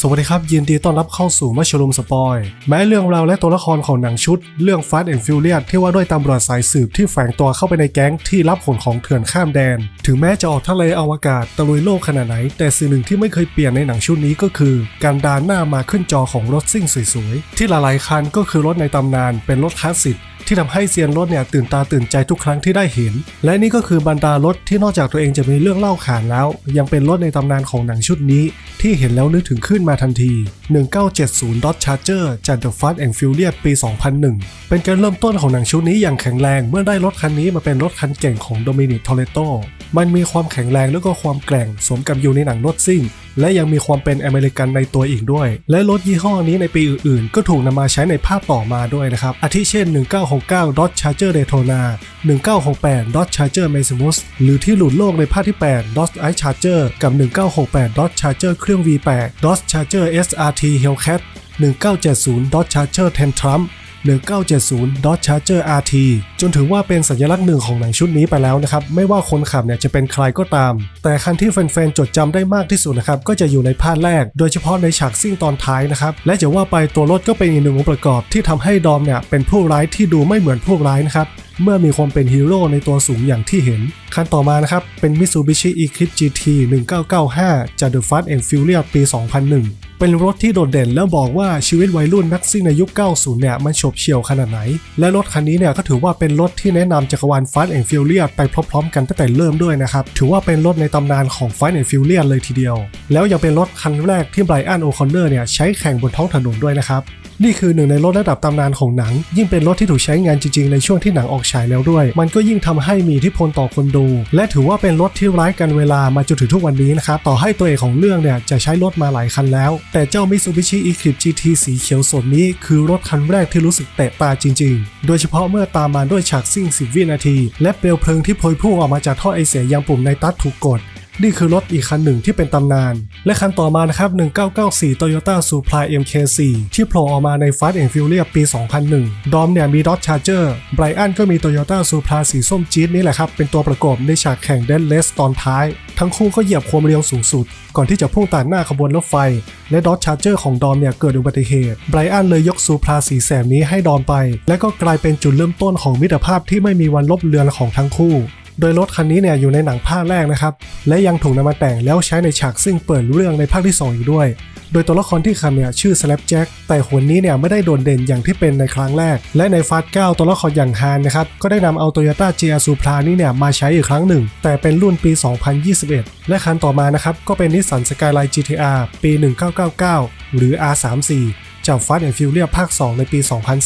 สวัสดีครับ ยินดีต้อนรับเข้าสู่มัชลุมสปอย แม้เรื่องราวและตัวละครของหนังชุด เรื่อง Fast and Furious ที่ว่าด้วยตำรวจสายสืบที่แฝงตัวเข้าไปในแก๊งที่รับขนของเถื่อนข้ามแดน ถึงแม้จะออกทะเลอวกาศตะลุยโลกขนาดไหน แต่สิ่งหนึ่งที่ไม่เคยเปลี่ยนในหนังชุดนี้ก็คือ การดานหน้ามาขึ้นจอของรถซิ่งสวยๆที่หลายๆคันก็คือรถในตำนานเป็นรถคลาสสิก ที่ทำให้เซียนรถเนี่ยตื่นตาตื่นใจทุกครั้งที่ได้เห็น และนี่ก็คือบรรดารถที่นอกจากตัวเองจะมีเรื่องเล่าขานแล้ว ยังเป็นรถในตำนานของหนังชุดนี้ ที่เห็นแล้วนึกถึงขึ้นมาทันที 1970 Dodge Charger จาก The Fast and Furious ปี 2001 เป็นการเริ่มต้นของหนังชุดนี้อย่างแข็งแรง เมื่อได้รถคันนี้มาเป็นรถคันเก่งของโด มันมีความแข็งแรงแล้วก็ความแกร่งสมกับอยู่ในหนังรถซิ่ง และยังมีความเป็นอเมริกันในตัวอีกด้วย และรถยี่ห้อนี้ในปีอื่นๆ ก็ถูกนำมาใช้ในภาพต่อมาด้วยนะครับ อาทิเช่น 1969 Dodge Charger Daytona 1968 Dodge Charger Maximus หรือที่หลุดโลกในภาคที่ 8 Dodge Ice Charger กับ 1968 Dodge Charger เครื่อง V8 Dodge Charger SRT Hellcat 1970 Dodge Charger Tantrum 1970 Dodge Charger RT จนถือว่าเป็นสัญลักษณ์หนึ่งของหนังชุดนี้ไปแล้วนะครับ ไม่ว่าคนขับเนี่ยจะเป็นใครก็ตาม แต่คันที่แฟนๆ จดจำได้มากที่สุดนะครับ ก็จะอยู่ในภาคแรก โดยเฉพาะในฉากซิ่งตอนท้ายนะครับ และจะว่าไปตัวรถก็เป็นอีกหนึ่งองค์ประกอบที่ทำให้ดอมเนี่ยเป็นผู้ร้ายที่ดูไม่เหมือนผู้ร้ายนะครับเมื่อมีความเป็นฮีโร่ในตัวสูงอย่างที่เห็น คันต่อมานะครับ เป็น Mitsubishi Eclipse GT 1995 จาก The Fast and Furious ปี 2001 เป็นรถที่โดดเด่นแล้วบอกว่าชีวิตวัยรุ่นนักซิ่งในยุค 90 เนี่ยมันโฉบเฉี่ยวขนาดไหน และรถคันนี้เนี่ยก็ถือว่าเป็นรถที่แนะนำจักรวาล Fast and Furious ไปพร้อมๆ กันตั้งแต่เริ่มด้วยนะครับ ถือว่าเป็นรถในตำนานของ Fast and Furious เลยทีเดียว แล้วยังเป็นรถคันแรกที่ไบรอันโอคอนเนอร์เนี่ยใช้แข่งบนท้องถนนด้วยนะครับ นี่คือหนึ่งในรถระดับตำนานของหนัง ยิ่งเป็นรถที่ถูกใช้งานจริงๆในช่วงที่หนังออกฉายแล้วด้วย มันก็ยิ่งทำให้มีอิทธิพลต่อคนดู และถือว่าเป็นรถที่ร้ายกันเวลามาจนถึงทุกวันนี้นะครับต่อให้ตัวเอกของเรื่องเนี่ยจะใช้รถมาหลายคันแล้ว แต่เจ้า Mitsubishi Eclipse GT สีเขียวสดนี้ คือรถคันแรกที่รู้สึกเตะตาจริง ๆ โดยเฉพาะเมื่อตามมาด้วยฉากซิ่ง 10 วินาที และเปลวเพลิงที่พวยพุ่งออกมาจากท่อไอเสียยังปุ่มในตัดถูกกด นี่คือรถอีกคันหนึ่งที่เป็นตำนาน และคันต่อมานะครับ 1994 Toyota Supra MK4 ที่โผล่ออกมาใน Fast and Furious ปี 2001 ดอมเนี่ยมี Dodge Charger ไบรอันก็มี Toyota Supra สีส้มจี๊ดนี่แหละครับ เป็นตัวประกอบในฉากแข่ง Deadless ตอนท้าย ทั้งคู่ก็เหยียบความเร็วสูงสุด ก่อนที่จะพุ่งตัดหน้าขบวนรถไฟ และ Dodge Charger ของดอมเนี่ยเกิดอุบัติเหตุไบรอันเลยยก Supra สีแสบนี้ให้ดอมไป และก็กลายเป็นจุดเริ่มต้นของมิตรภาพที่ไม่มีวันลบเลือนของทั้งคู่ โดยรถคันนี้เนี่ยอยู่ในหนังภาคแรกนะครับ และยังถูกนำมาแต่งแล้วใช้ในฉากซึ่งเปิดเรื่องในภาคที่ 2 อีกด้วย โดยตัวละครที่ขับเนี่ยชื่อ Slapjack แต่หนนี้เนี่ยไม่ได้โดดเด่นอย่างที่เป็นในครั้งแรก และในฟาส9ตัวละครอย่างฮานนะครับก็ได้นำเอา Toyota GR Supra นี่เนี่ยมาใช้อีกครั้งหนึ่ง แต่เป็นรุ่นปี 2021 และคันต่อมานะครับก็เป็น Nissan Skyline GTR ปี 1999 หรือ R34 จาก Fast and Furious ภาค 2 ในปี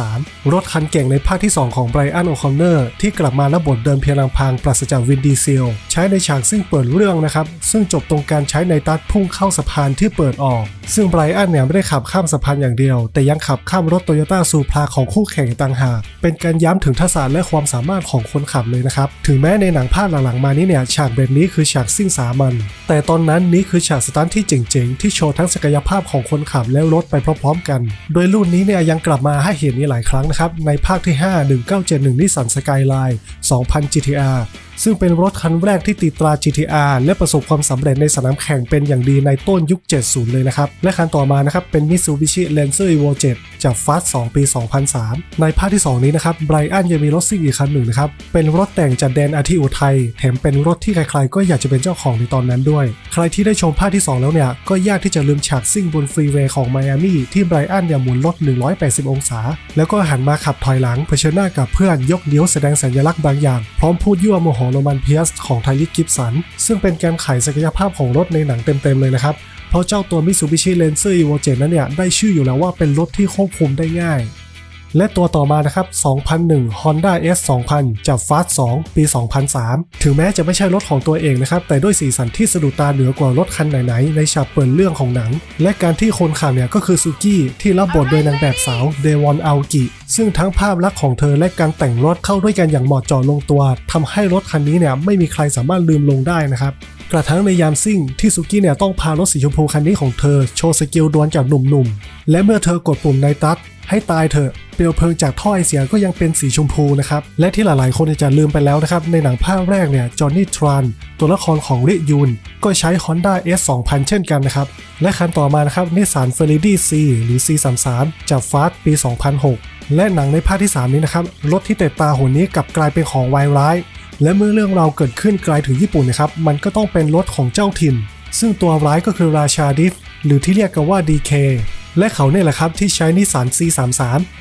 2003 รถคันเก่งในภาคที่ 2 ของไบรอันโอคอนเนอร์ที่กลับมาและบทเดิมเพียงลำพังปราศจากวินดีเซล ใช้ในฉากซึ่งเปิดเรื่องนะครับ ซึ่งจบตรงการใช้ในตัดพุ่งเข้าสะพานที่เปิดออก ซึ่งไบรอันเนี่ยไม่ได้ขับข้ามสะพานอย่างเดียว แต่ยังขับข้ามรถโตโยต้าซูพราของคู่แข่งต่างหากเป็นการย้ำถึงทักษะและความสามารถของคนขับเลยนะครับถึงแม้ในหนังภาคหลังๆมานี้เนี่ยฉากแบบนี้คือฉากซิ่งสามัญแต่ตอนนั้นนี้คือฉากสตันท์ที่เจ๋งๆที่โชว์ทั้งศักยภาพของคนขับและรถไปพร้อมๆกันโดยรุ่นนี้เนี่ยยังกลับมาให้เห็นนี้หลายครั้งนะครับ ในภาคที่ 5 1971นิสสันสกายไลน์2000 GTR ซึ่งเป็นรถคันแรกที่ติดตรา GTR และประสบความสำเร็จในสนามแข่งเป็นอย่างดีในต้นยุค 70 เลยนะครับ และคันต่อมานะครับเป็น Mitsubishi Lancer Evo 7 จาก Fast 2 ปี 2003 ในภาคที่ 2 นี้นะครับไบรอันยังมีรถซิ่งอีกคันหนึ่งนะครับ เป็นรถแต่งจากแดนอาทิอุทัยแถมเป็นรถที่ใครๆ ก็อยากจะเป็นเจ้าของในตอนนั้นด้วย ใครที่ได้ชมภาคที่ 2 แล้วเนี่ยก็ยากที่จะลืมฉากซิ่งบนฟรีเวย์ของไมอามี่ที่ไบรอันเนี่ยหมุนรถ 180 องศา แล้วก็หันมาขับถอยหลังเผชิญหน้ากับเพื่อนยกเลี้ยวแสดงสัญลักษณ์บางอย่าง พร้อมพูดยั่วโมโหโรมันเพียสของไทลิสกิฟสัน ซึ่งเป็นการไขศักยภาพของรถในหนังเต็มๆเลยนะครับ เพราะเจ้าตัว Mitsubishi Lancer Evo 7นั้นเนี่ยได้ชื่ออยู่แล้วว่าเป็นรถที่ควบคุมได้ง่าย และตัวต่อมานะครับ 2001 Honda S 2000 จาก Fast 2 ปี 2003 ถึงแม้จะไม่ใช่รถของตัวเองนะครับ แต่ด้วยสีสันที่สะดุดตาเหนือกว่ารถคันไหนๆในฉากเปิดเรื่องของหนัง และการที่คนขับเนี่ยก็คือซูกี้ที่รับบทโดยนางแบบสาวเดวอนอัลกิซึ่งทั้งภาพลักษณ์ของเธอและการแต่งรถเข้าด้วยกันอย่างเหมาะเจาะลงตัวทำให้รถคันนี้เนี่ยไม่มีใครสามารถลืมลงได้นะครับ กระทั่งในยามซิ่งที่สุกี้เนี่ยต้องพารถสีชมพูคันนี้ของเธอโชว์สกิลดวลกับหนุ่มๆ และเมื่อเธอกดปุ่มในตัดให้ตายเถอะ เปลวเพลิงจากท่อไอเสียก็ยังเป็นสีชมพูนะครับ และที่หลายๆ คนจะลืมไปแล้วนะครับ ในหนังภาคแรกเนี่ย จอห์นนี่ทราน ตัวละครของริยูน ก็ใช้ Honda S 2000 เช่นกันนะครับ และคันต่อมานะครับนิสสันเฟอร์ริดี้ซีหรือ C33 จากฟาสปี 2006 และหนังในภาคที่ 3 นี้นะครับ รถที่เตะตาหุ่นนี้กลับกลายเป็นของวายร้าย และเมื่อเรื่องราวเกิดขึ้นไกลถึงญี่ปุ่นนะครับ มันก็ต้องเป็นรถของเจ้าถิ่น ซึ่งตัวร้ายก็คือราชาดิฟหรือที่เรียกกันว่า DK และเขาเนี่ยแหละครับที่ใช้นิสสัน C33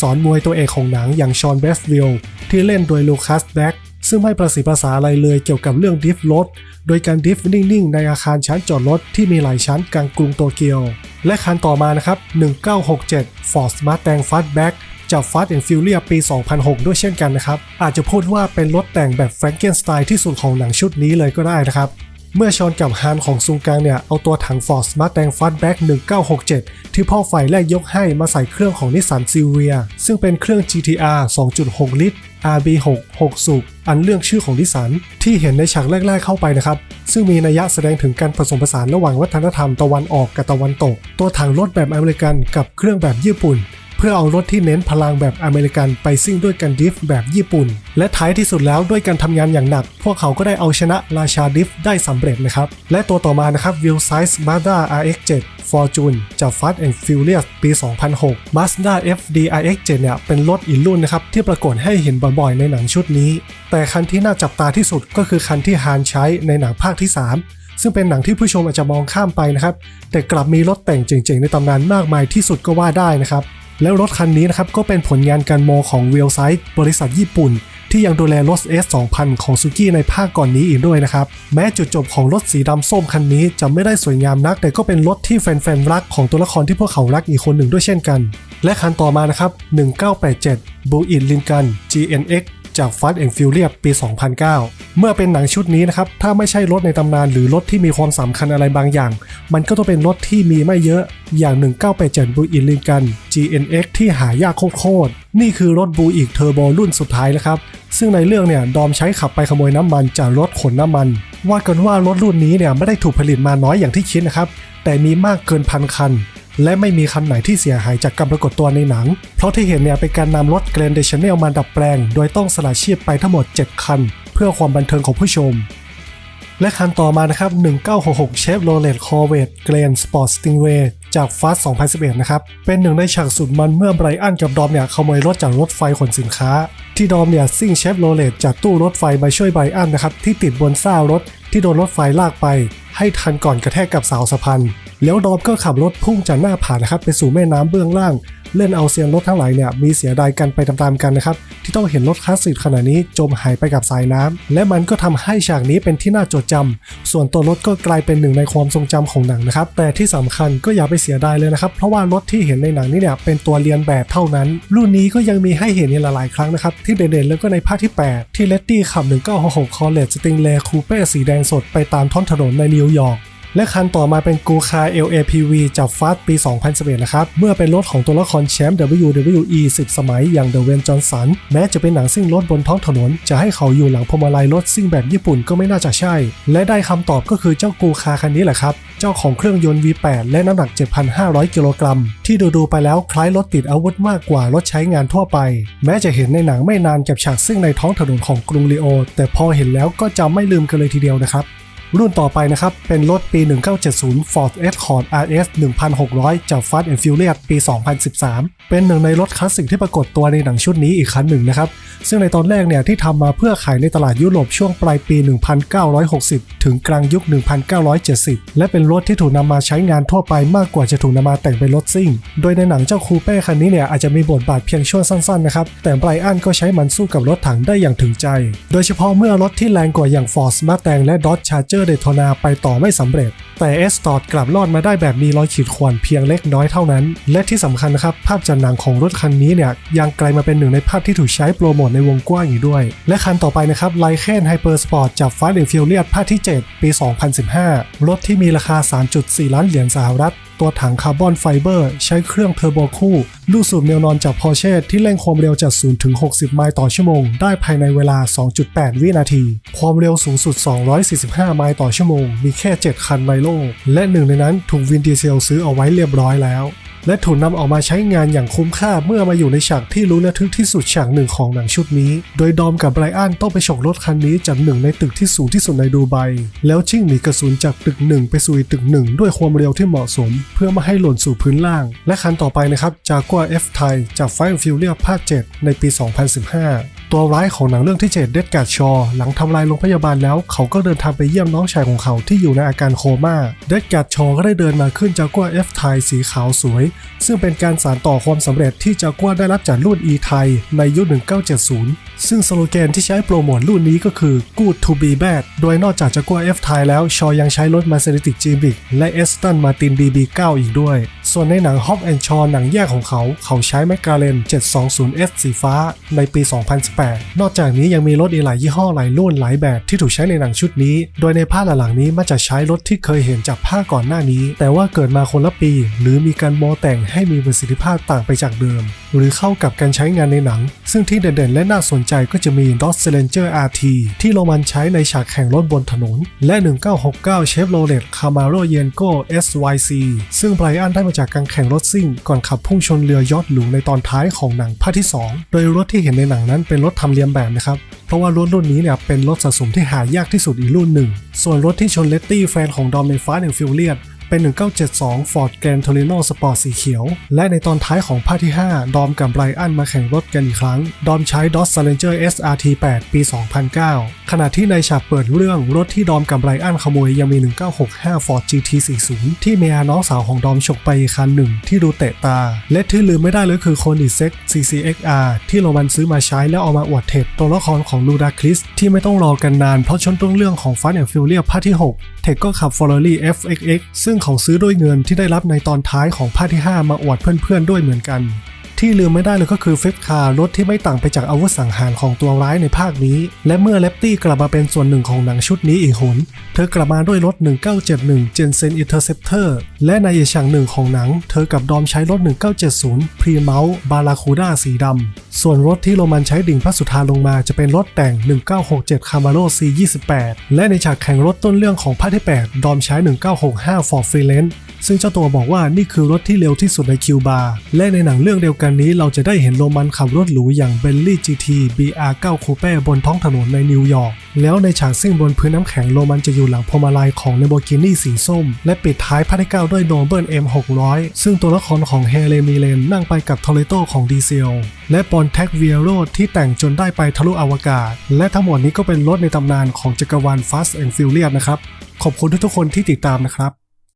สอนมวยตัวเอกของหนังอย่างชอนเบสวิลที่เล่นโดยลูคัสแบ็กซึ่งไม่ประสีภาษาอะไรเลยเกี่ยวกับเรื่องดิฟรถ โดยการดิฟนิ่งๆ ในอาคารชั้นจอดรถที่มีหลายชั้นกลางกรุงโตเกียว และคันต่อมานะครับ 1967 Ford Mustang Fastback จาก Fast and Furious ปี 2006 ด้วยเช่นกันนะครับ อาจจะพูดว่าเป็นรถแต่งแบบแฟรงเกนสไตล์ที่สุดของหนังชุดนี้เลยก็ได้นะครับ เมื่อชอนกับฮานของซุงกังเนี่ย เอาตัวถัง Ford Mustang Fastback 1967 ที่พ่อไฟแรกยกให้มาใส่เครื่องของนิสสันซีเรียซึ่งเป็นเครื่อง GTR 2.6 ลิตร RB6 6 สูบอันเรื่องชื่อของนิสสันที่เห็นในฉากแรกๆเข้าไปนะครับซึ่งมีนัยยะแสดงถึงการผสมผสานระหว่างวัฒนธรรมตะวันออกกับตะวันตก ตัวถังรถแบบอเมริกันกับเครื่องแบบญี่ปุ่น พื่อเอารถที่เน้นพลังแบบอเมริกันไปซิ่งด้วยกันดิฟแบบญี่ปุ่น และท้ายที่สุดแล้วด้วยการทำงานอย่างหนัก พวกเขาก็ได้เอาชนะราชาดิฟได้สำเร็จนะครับ และตัวต่อมานะครับ Wheel Size Mazda RX-7 Fortune จาก Fast and Furious ปี 2006 Mazda FD RX-7 เนี่ยเป็นรถอีกรุ่นนะครับที่ปรากฏให้เห็นบ่อยๆ ในหนังชุดนี้ แต่คันที่น่าจับตาที่สุดก็คือคันที่ฮานใช้ในหนังภาคที่ 3ซึ่งเป็นหนังที่ผู้ชมอาจจะมองข้ามไปนะครับ แต่กลับมีรถแต่งเจ๋งๆ ในตำนานมากมายที่สุดก็ว่าได้นะครับ แล้วรถคันนี้นะครับก็เป็นผลงานการโมของเวลไซต์บริษัทญี่ปุ่น ที่ยังดูแลรถ S 2000 ของซูกี้ในภาคก่อนนี้อีกด้วยนะครับ แม้จุดจบของรถสีดำส้มคันนี้จะไม่ได้สวยงามนัก แต่ก็เป็นรถที่แฟนๆรักของตัวละครที่พวกเขารักอีกคนหนึ่งด้วยเช่นกัน และคันต่อมานะครับ 1987 b u i t Lincoln GNX จาก Fast and Furious ปี 2009 เมื่อเป็นหนังชุดนี้นะครับ ถ้าไม่ใช่รถในตำนานหรือรถที่มีความสำคัญอะไรบางอย่าง มันก็ต้องเป็นรถที่มีไม่เยอะอย่าง 1987 b u i t Lincoln GNX ที่หายากโคตรๆนี่คือรถบูอีกเทอร์โบรุ่นสุดท้ายแล้วครับ ซึ่งในเรื่องเนี่ยดอมใช้ขับไปขโมยน้ำมันจากรถขนน้ำมัน ว่ากันว่ารถรุ่นนี้เนี่ยไม่ได้ถูกผลิตมาน้อยอย่างที่คิดนะครับแต่มีมากเกินพันคัน และไม่มีคันไหนที่เสียหายจากการปรากฏตัวในหนัง เพราะที่เห็นเนี่ยเป็นการนำรถเกรนเดชเนลมาดัดแปลง โดยต้องสละชีพไปทั้งหมด 7 คัน เพื่อความบันเทิงของผู้ชม และคันต่อมานะครับ 1966 Chevrolet Corvette Grand Sport Stingray จาก Fast 2011 นะครับ เป็นหนึ่งในฉากสุดมันเมื่อไบรอันกับดอมเนี่ยขโมยรถจากรถไฟขนสินค้า ที่ดอมเนี่ยซิ่งเชฟโรเลตจากตู้รถไฟมาช่วยไบรอันนะครับที่ติดบนซ่ารถที่โดนรถไฟลากไป ให้ทันก่อนกระแทกกับเสาสะพาน แล้วดอมก็ขับรถพุ่งจากหน้าผานะครับไปสู่แม่น้ำเบื้องล่าง เล่นเอาเซียนรถทั้งหลายเนี่ยมีเสียดายกันไปตามๆกันนะครับที่ต้องเห็นรถคลาสสิกขนาดนี้จมหายไปกับสายน้ำและมันก็ทำให้ฉากนี้เป็นที่น่าจดจำส่วนตัวรถก็กลายเป็นหนึ่งในความทรงจำของหนังนะครับแต่ที่สำคัญก็อย่าไปเสียดายเลยนะครับเพราะว่ารถที่เห็นในหนังนี้เนี่ยเป็นตัวเรียนแบบเท่านั้น รุ่นนี้ก็ยังมีให้เห็นในหลายๆครั้งนะครับที่เด่นๆแล้วก็ในภาคที่ 8 ที่เลตตี้ขับ 1966 College Stingray Coupe สีแดงสดไปตามท้องถนนในนิวยอร์ก และคันต่อมาเป็นกูคา LAPV จากฟาสปี 2011นะครับเมื่อเป็นรถของตัวละครแชมป์ WWE 10 สมัยอย่างเดอะเวนจอนสันแม้จะเป็นหนังซิ่งรถบนท้องถนน จะให้เขาอยู่หลังพวงมาลัยรถซิ่งแบบญี่ปุ่นก็ไม่น่าจะใช่ และได้คำตอบก็คือเจ้ากูคาคันนี้แหละครับเจ้าของเครื่องยนต์ V8 และน้ำหนัก 7,500 กิโลกรัม ที่ดูๆไปแล้วคล้ายรถติดอาวุธมากกว่ารถใช้งานทั่วไป แม้จะเห็นในหนังไม่นานกับฉากซิ่งในท้องถนนของกรุงลีโอ แต่พอเห็นแล้วก็จำไม่ลืมกันเลยทีเดียวนะครับ รุ่นต่อไปนะครับ เป็นรถปี 1970 Ford Escort RS 1600 จาก Fast and Furious ปี 2013 เป็นหนึ่งในรถคลาสสิกที่ปรากฏตัวในหนังชุดนี้อีกคันหนึ่งนะครับ ซึ่งในตอนแรกเนี่ยที่ทำมาเพื่อขายในตลาดยุโรปช่วงปลายปี 1960 ถึงกลางยุค 1970 และเป็นรถที่ถูกนำมาใช้งานทั่วไปมากกว่าจะถูกนำมาแต่งเป็นรถซิ่ง โดยในหนังเจ้าคูเป้คันนี้เนี่ยอาจจะมีบทบาทเพียงช่วงสั้นๆนะครับแต่ไบรอันก็ใช้มันสู้กับรถถังได้อย่างถึงใจ โดยเฉพาะเมื่อรถที่แรงกว่าอย่าง Ford Mustang และ Dodge Charger อร์เดทนาไปต่อไม่สำเร็จ แต่เอสตอดกลับรอดมาได้แบบมีรอยขีดข่วนเพียงเล็กน้อยเท่านั้น และที่สำคัญนะครับ ภาพจากหนังของรถคันนี้เนี่ยยังกลายมาเป็นหนึ่งในภาพที่ถูกใช้โปรโมทในวงกว้างอีกด้วย และคันต่อไปนะครับไลเคนไฮเปอร์สปอร์ตจากฟาร์เดนฟิลเลียดภาคที่ 7 ปี 2015 รถที่มีราคา 3.4 ล้านเหรียญสหรัฐ ตัวถังคาร์บอนไฟเบอร์ใช้เครื่องเทอร์โบคู่ลูกสูบแนวนอนจากพอเช่ที่เร่งความเร็วจาก 0 ถึง 60 ไมล์ต่อชั่วโมง ได้ภายในเวลา 2.8 วินาที ความเร็วสูงสุด 245 ไมล์ต่อชั่วโมง มีแค่ 7 คันในโลก และหนึ่งในนั้นถูกวินดีเซลซื้อเอาไว้เรียบร้อยแล้ว และถูกนำออกมาใช้งานอย่างคุ้มค่าเมื่อมาอยู่ในฉากที่รู้ระทึกที่สุดฉากหนึ่งของหนังชุดนี้ โดยดอมกับไบรอันต้องไปฉกรถคันนี้จากหนึ่งในตึกที่สูงที่สุดในดูไบ แล้วชิ่งหนีกระสุนจากตึกหนึ่งไปสู่อีกตึกหนึ่งด้วยความเร็วที่เหมาะสม เพื่อไม่ให้หล่นสู่พื้นล่าง และคันต่อไปนะครับจากัว F ไทยจากไฟฟิวเลียภาค 7 ในปี 2015 ตัวร้ายของหนังเรื่องที่ 7 เดดการ์ดชอ หลังทำลายโรงพยาบาลแล้ว เขาก็เดินทางไปเยี่ยมน้องชายของเขาที่อยู่ในอาการโคม่า เดดการ์ดชอก็ได้เดินมาขึ้นจากัว F ไทยสีขาวสวยซึ่งเป็นการสานต่อความสำเร็จที่จากัวได้รับจากรุ่น E ไทยในยุค 1970 ซึ่งสโลแกนที่ใช้โปรโมทรุ่นนี้ก็คือ Good to be bad โดยนอกจากจากัว F ไทยแล้ว ชอยังใช้รถ Mercedes G-Big และ Aston Martin DB9 อีกด้วย ส่วนในหนัง Hop and Shaw หนังแยกของเขา เขาใช้ McLaren 720S สีฟ้าในปี 2018 นอกจากนี้ยังมีรถอีกหลายยี่ห้อหลายรุ่นหลายแบบที่ถูกใช้ในหนังชุดนี้ โดยในภาคหลังๆนี้มักจะใช้รถที่เคยเห็นจากภาคก่อนหน้านี้ แต่ว่าเกิดมาคนละปี หรือมีการโมแต่งให้มีประสิทธิภาพต่างไปจากเดิม หรือเข้ากับการใช้งานในหนัง ซึ่งที่เด่นๆ และน่าสนใจก็จะมี Dodge Challenger RT ที่โรมันใช้ในฉากแข่งรถบนถนน และ 1969 Chevrolet Camaro Yenko SYC ซึ่งไบรอันได้มาจากการแข่งรถซิ่ง ก่อนขับพุ่งชนเรือยอทหรูในตอนท้ายของหนังภาคที่ 2 โดยรถที่เห็นในหนังนั้นเป็นรถทำเลียมแบบนะครับเพราะว่ารถรุ่นนี้เนี่ยเป็นรถสะสมที่หายากที่สุดอีกรุ่นหนึ่ง ส่วนรถที่ชนเลตตี้แฟนของดอมใน Fast and Furious เป็น 1972 Ford Grand Torino Sport สีเขียว และในตอนท้ายของภาคที่ 5 ดอมกับไบรอันมาแข่งรถกันอีกครั้ง ดอมใช้ Dodge Challenger SRT 8 ปี 2009 ขณะที่ในฉากเปิดเรื่องรถที่ดอมกับไบรอันขโมยยังมี 1965 Ford GT40 ที่เมียน้องสาวของดอมฉกไปคันหนึ่งที่ดูเตะตา และที่ลืมไม่ได้เลยคือโคนิเซ็ก CCXR ที่โรมันซื้อมาใช้แล้วเอามาอวดเทปตัวละครของลูดาคริสที่ไม่ต้องรอกันนานเพราะชนต้นเรื่องของ Fast and Furious ภาคที่ 6 เทคก็ขับ Ferrari FXX ซึ่งเขาซื้อด้วยเงินที่ได้รับในตอนท้ายของภาคที่ 5 มาอวดเพื่อนๆด้วยเหมือนกัน ที่ลืมไม่ได้เลยก็คือเฟฟคาร์รถที่ไม่ต่างไปจากอาวุธสังหารของตัวร้ายในภาคนี้ และเมื่อเลปตี้กลับมาเป็นส่วนหนึ่งของหนังชุดนี้อีกหน เธอกลับมาด้วยรถ 1971 Jensen Interceptor และในอีกฉากหนึ่งของหนัง เธอกับดอมใช้รถ 1970 p r e m o u n t Barracuda สีดำ ส่วนรถที่โรมันใช้ดิ่งพระสุธาลงมาจะเป็นรถแต่ง 1967 Camaro C28 และในฉากแข่งรถต้นเรื่องของภาคที่ 8 ดอมใช้ 1965 Ford Freelance ซึ่งเจ้าตัวบอกว่านี่คือรถที่เร็วที่สุดในคิวบาและในหนังเรื่องเดียวกันนี้เราจะได้เห็นโรมันขับรถหรูอย่าง Bentley GT BR9 Coupe บนท้องถนนในนิวยอร์กแล้วในฉากซิ่งบนพื้นน้ำแข็งโรมันจะอยู่หลังพวงมาลัยของ Lamborghini สีส้ม และปิดท้ายภาคที่9ด้วย Noble M600 ซึ่งตัวละครของเฮเลมีเลนนั่งไปกับทอร์เรโตของดีเซล และปอนแท็กเวียโรดที่แต่งจนได้ไปทะลุอวกาศ และทั้งหมดนี้ก็เป็นรถในตำนานของจักรวาล Fast and Furious นะครับ ขอบคุณทุกๆคนที่ติดตามนะครับ